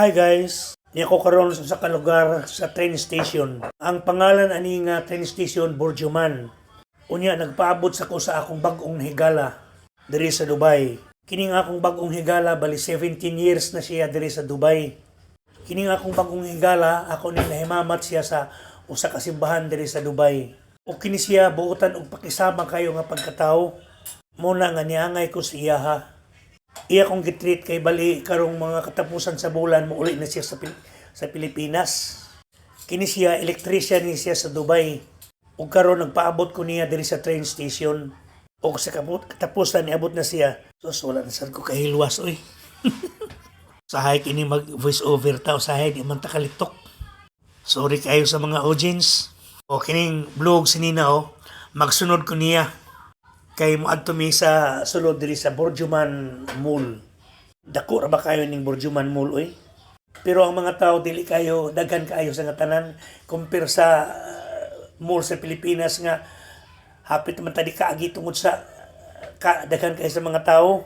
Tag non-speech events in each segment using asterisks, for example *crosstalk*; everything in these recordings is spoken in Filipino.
Hi guys, ni ako karon sa usa ka lugar sa train station. Ang pangalan ani nga train station Burjuman. Unya nagpaabot sa ko sa akong bag-ong higala diri sa Dubai. Kini nga akong bag-ong higala bali 17 years na siya diri sa Dubai. Kini nga akong bag-ong higala ako ni nahimamat siya sa usa ka simbahan diri sa Dubai. O kini siya buotan og pakisama kayo nga pagkatao. Muna nga niangay ko siya ha. Iya kong gitreat kay bali karong mga katapusan sa bulan mo uli na siya sa Pil- sa Pilipinas. Kini siya electrician ni siya sa Dubai. Ug karon nagpaabot ko niya diri sa train station. O sa katapusan niabot na siya. So wala na sad ko kahilwas oy. *laughs* Sahay kini mag voice over ta sahay di man ta kalitok. Sorry kayo sa mga audience. O kining vlog sinina o magsunod ko niya kay moadto mi sa sulod diri sa Borjuman Mall. Dako ra ba kayo ning Borjuman Mall oy? Pero ang mga tao dili kayo daghan kayo sa nga tanan compare sa uh, mall sa Pilipinas nga hapit man tadi kaagi tungod sa uh, ka, daghan kayo sa mga tao.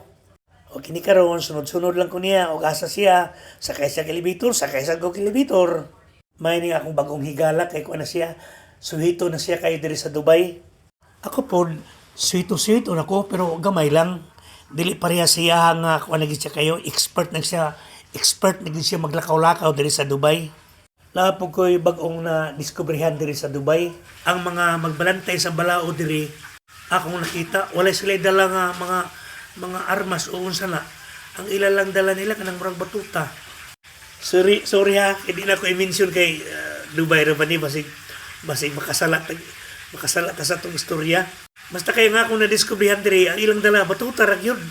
O kini karon sunod-sunod lang ko niya og asa siya sa elevator sakay sa kog elevator. May ni akong bagong higala kay kuan na siya suhito na siya kay diri sa Dubai. Ako po, sweet-sweet na ko, pero gamay lang. Dili pareha siya nga kung naging siya kayo, expert na siya, expert na siya maglakaw-lakaw diri sa Dubai. Po ko'y bagong na diskubrihan diri sa Dubai. Ang mga magbalantay sa balao diri, akong nakita, wala sila dala nga mga mga armas o unsa na. Ang ilalang dala nila kanang murag batuta. Sorry, sorry ha, hindi na ko i-mention kay uh, Dubai ra ba ni basig basig makasala makasala ta sa tong istorya. Basta kayo nga kung na-discoveryhan diri, ang ilang dala, batuta ra gyud.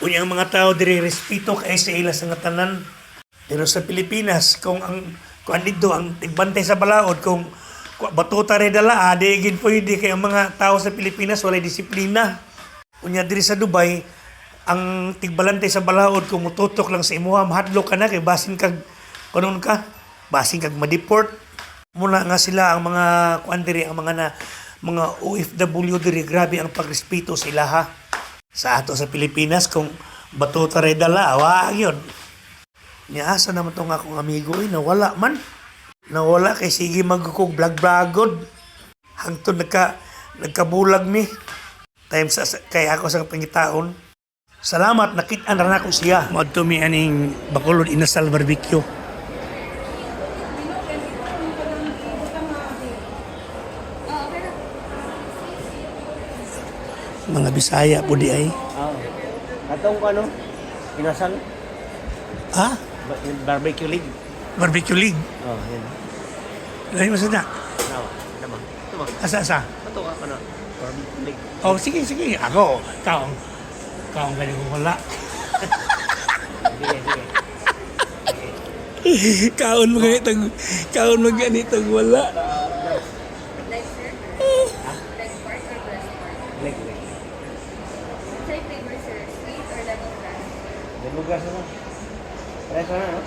Unya ang mga tao diri respeto kay sa ila sa nga tanan. Pero sa Pilipinas, kung ang kung andito ang tigbantay sa balaod, kung kung batuta rin dala, ah, di gid pwede kay ang mga tao sa Pilipinas walay disiplina. Unya diri sa Dubai, ang tigbalantay sa balaod kung mututok lang sa imuha, mahadlok ka na kay basin kag kunon ka, basin kag ma-deport. Muna nga sila ang mga kuan diri ang mga na mga OFW diri grabe ang pagrespeto sila ha? Sa ato sa Pilipinas kung batuta ray dala wa yun. Niasa naman tong akong amigo eh nawala man. Nawala kay sige magkukog vlog vlogod hangtod nagka nagkabulag mi. Time sa kay ako sa pangitaon. Salamat nakita na nako siya. Moadto mi aning bakulod inasal barbecue mga Bisaya po di ay Oo. Katong ko ano, inasal, ha ba- barbecue league. barbecue league Oh, yun. Lain mo ito ba? Ito ba? asa asa Ito ka ka na. Barbecue league. oh sige sige ako kaong kaong galing ko wala Sige, sige. *laughs* kaon mo ganitong kaon mo ganitong wala Delugas na. Preso na, no?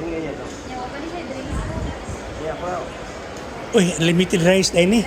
Yung ganyan, no? Yung. Iya, ako. uy unlimited rice dahil ni